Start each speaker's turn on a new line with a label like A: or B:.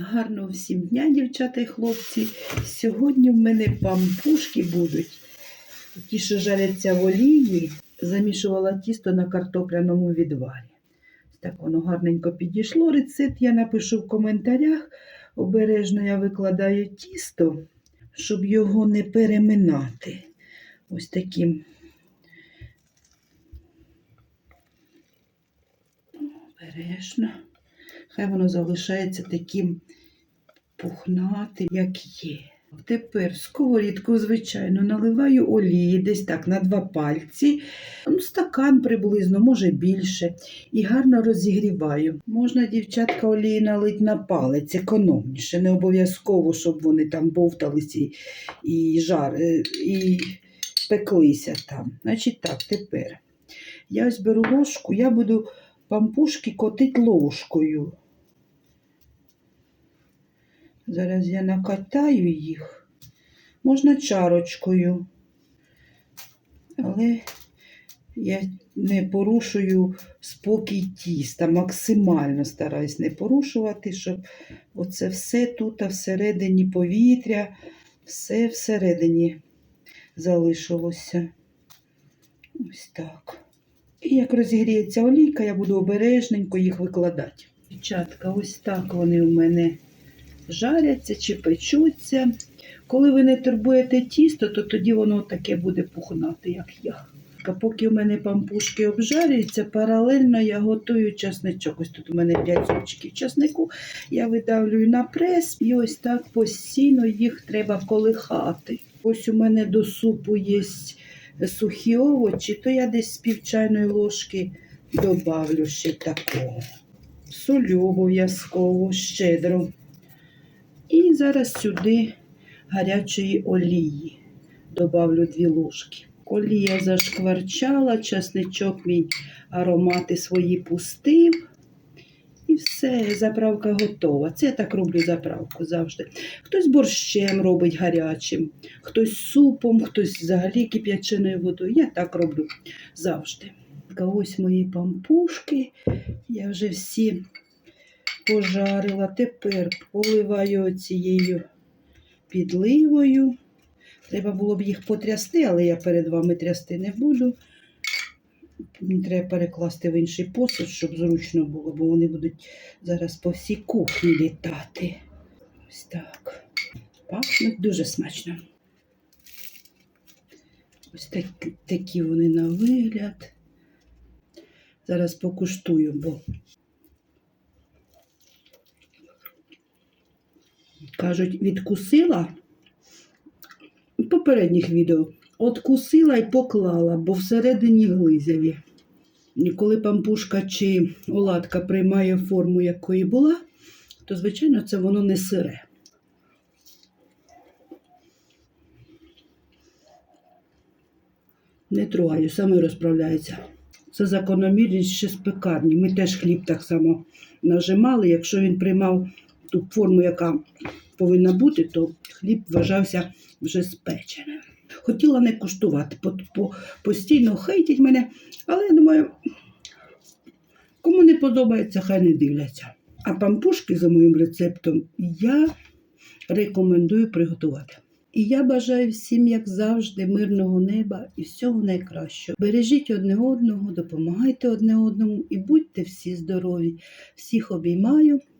A: Гарного всім дня, дівчата і хлопці. Сьогодні в мене пампушки будуть. Ті, що жаряться в олії, замішувала тісто на картопляному відварі. Так воно гарненько підійшло. Рецепт я напишу в коментарях. Обережно я викладаю тісто, щоб його не переминати. Ось таким. Обережно. Хай воно залишається таким пухнатим, як є. Тепер сковорідку, звичайно, наливаю олії десь так на два пальці, ну, стакан приблизно, може більше, і гарно розігріваю. Можна, дівчатка, олії налить на палець, економніше, не обов'язково, щоб вони там бовтались і, і, жар, е, і пеклися там. Значить так, тепер я ось беру ложку, я буду пампушки котить ложкою. Зараз я накатаю їх. Можна чарочкою. Але я не порушую спокій тіста. Максимально стараюсь не порушувати, щоб оце все тут, всередині повітря, все всередині залишилося. Ось так. І як розігріється олійка, я буду обережненько їх викладати. Дівчатка, ось так вони у мене жаряться чи печуться. Коли ви не турбуєте тісто, то тоді воно таке буде пухнати, як я. А поки у мене пампушки обжарюються, паралельно я готую часничок. Ось тут у мене 5 зубчиків часнику. Я видавлюю на прес і ось так постійно їх треба колихати. Ось у мене до супу є сухі овочі, то я десь з пів чайної ложки добавлю ще такого. Солю обов'язково, щедро. І зараз сюди гарячої олії добавлю дві ложки. Олія зашкварчала, часничок мій аромати свої пустив. І все, заправка готова. Це я так роблю заправку завжди. Хтось борщем робить гарячим, хтось супом, хтось взагалі кип'яченою водою. Я так роблю завжди. Ось мої пампушки. Я вже всі пожарила. Тепер поливаю цією підливою. Треба було б їх потрясти, але я перед вами трясти не буду. Треба перекласти в інший посуд, щоб зручно було, бо вони будуть зараз по всій кухні літати. Ось так. Пахнуть дуже смачно. Ось так, такі вони на вигляд. Зараз покуштую, бо кажуть, відкусила попередніх відео. Откусила і поклала, бо всередині глизяві. Коли пампушка чи оладка приймає форму, якої була, то, звичайно, це воно не сире. Не трогаю, саме розправляється. Це закономірність ще з пекарні. Ми теж хліб так само нажимали. Якщо він приймав ту форму, яка повинна бути, то хліб вважався вже спеченим. Хотіла не куштувати, по, по, постійно хейтять мене, але я думаю, кому не подобається, хай не дивляться. А пампушки за моїм рецептом я рекомендую приготувати. І я бажаю всім, як завжди, мирного неба і всього найкращого. Бережіть одне одного, допомагайте одне одному і будьте всі здорові. Всіх обіймаю